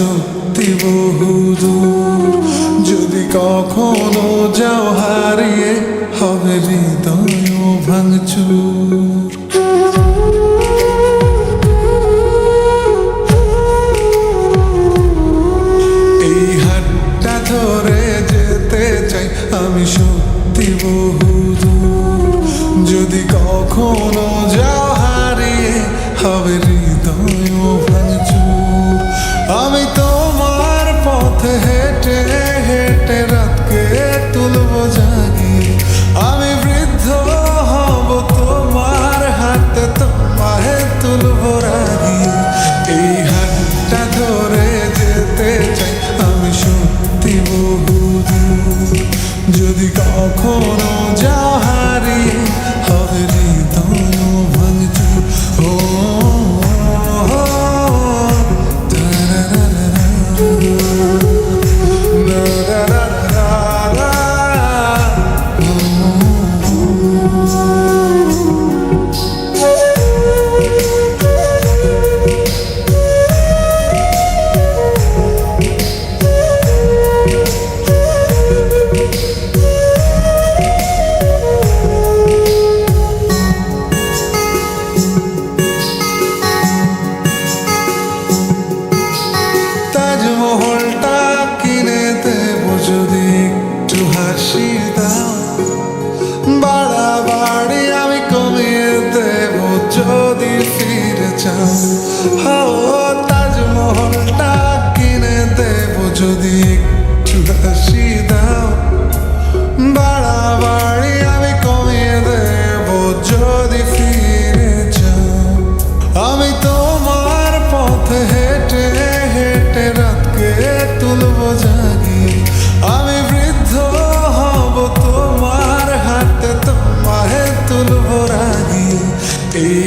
সত্যি বহুদূর। যদি কখনো যাও হারিয়ে হবে হৃদয় ভাঙচুর। এই হাতটা ধরে যেতে চাই আমি সত্যি বহুদূর। যদি কখনো যাও হারিয়ে হবে চাও? তাজমহলটা কিনে দেব যদি একটু হাসি দাও। আমি কমিয়ে দেব যদি ফিরে যাও আমি তোমার পথে হেঁটে হেঁটে রাতকে তুলব জাগিয়ে আমি বৃদ্ধ হব তোমার হাতে তোমায় তুলব রাগিয়ে এই